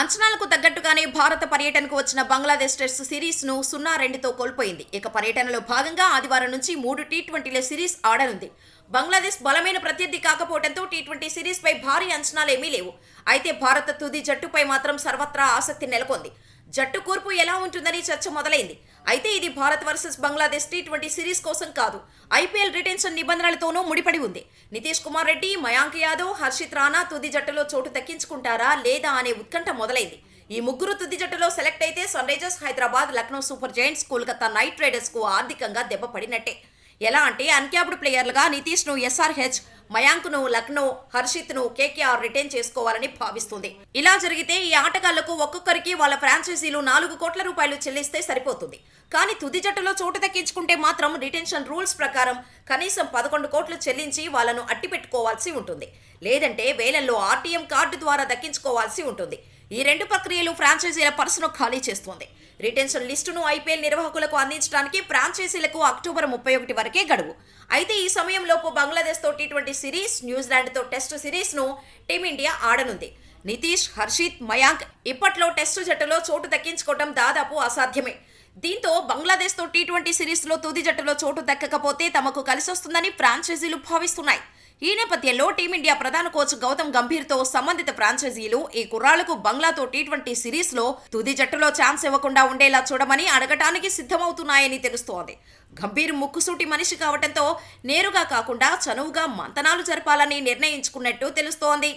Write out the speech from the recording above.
అంచనాలకు తగ్గట్టుగానే భారత పర్యటనకు వచ్చిన బంగ్లాదేశ్ టెస్ట్ సిరీస్ను సున్నా రెండుతో కోల్పోయింది. ఇక పర్యటనలో భాగంగా ఆదివారం నుంచి మూడు టీ ట్వంటీల సిరీస్ ఆడనుంది. బంగ్లాదేశ్ బలమైన ప్రత్యర్థి కాకపోవడంతో టీ ట్వంటీ సిరీస్ పై భారీ అంచనాలేమీ లేవు. అయితే భారత తుది జట్టుపై మాత్రం సర్వత్రా ఆసక్తి నెలకొంది. జట్టు కూర్పు ఎలా ఉంటుందని చర్చ మొదలైంది. అయితే ఇది Bharat versus Bangladesh T twenty series కోసం కాదు ఐపీఎల్ రిటెన్షన్ నిబంధనలతోనూ ముడిపడి ఉంది. నితీష్ కుమార్ రెడ్డి మయాంక్ యాదవ్ హర్షిత్ రాణా తుది జట్టులో చోటు దక్కించుకుంటారా లేదా అనే ఉత్కంఠ మొదలైంది. ఈ ముగ్గురు తుది జట్టులో సెలెక్ట్ అయితే sunrisers Hyderabad Lucknow super giants Kolkata knight రైడర్స్కు ఆర్థికంగా దెబ్బ పడినట్టే ఎలా అంటే అన్క్యాప్డ్ ప్లేయర్లుగా నితీష్ను ఎస్ఆర్హెచ్ మయాంక్ను లక్నో హర్షిత్ను కేకేఆర్ రిటైన్ చేసుకోవాలని భావిస్తుంది. ఇలా జరిగితే ఈ ఆటగాళ్ళకు ఒక్కొక్కరికి వాళ్ళ ఫ్రాంచైజీలు నాలుగు కోట్ల రూపాయలు చెల్లిస్తే సరిపోతుంది. కానీ తుది జట్టులో చోటు దక్కించుకుంటే మాత్రం రిటెన్షన్ రూల్స్ ప్రకారం కనీసం పదకొండు కోట్లు చెల్లించి వాళ్ళను అట్టిపెట్టుకోవాల్సి ఉంటుంది. లేదంటే వేలల్లో ఆర్టీఎం కార్డు ద్వారా దక్కించుకోవాల్సి ఉంటుంది. ఈ రెండు ప్రక్రియలు ఫ్రాంచైజీల పర్సును ఖాళీ చేస్తుంది. రిటెన్షన్ లిస్టును ఐపీఎల్ నిర్వాహకులకు అందించడానికి ఫ్రాంచైజీలకు అక్టోబర్ ముప్పై ఒకటి వరకే గడువు. అయితే ఈ సమయంలోపు బంగ్లాదేశ్తో టీ ట్వంటీ సిరీస్ న్యూజిలాండ్తో టెస్ట్ సిరీస్ను టీమిండియా ఆడనుంది. నితీష్ హర్షిత్ మయాంక్ ఇప్పట్లో టెస్టు జట్టులో చోటు దక్కించుకోవడం దాదాపు అసాధ్యమే. దీంతో బంగ్లాదేశ్తో టీ ట్వంటీ సిరీస్లో తుది జట్టులో చోటు దక్కకపోతే తమకు కలిసొస్తుందని ఫ్రాంచైజీలు భావిస్తున్నాయి. ఈ నేపథ్యంలో టీమిండియా ప్రధాన కోచ్ గౌతమ్ గంభీర్తో సంబంధిత ఫ్రాంచైజీలు ఈ కుర్రాళ్ళకు బంగ్లాతో టీ ట్వంటీ సిరీస్లో తుది జట్టులో ఛాన్స్ ఇవ్వకుండా ఉండేలా చూడమని అడగటానికి సిద్ధమవుతున్నాయని తెలుస్తోంది. గంభీర్ ముక్కుసూటి మనిషి కావడంతో నేరుగా కాకుండా చనువుగా మంతనాలు జరపాలని నిర్ణయించుకున్నట్టు తెలుస్తోంది.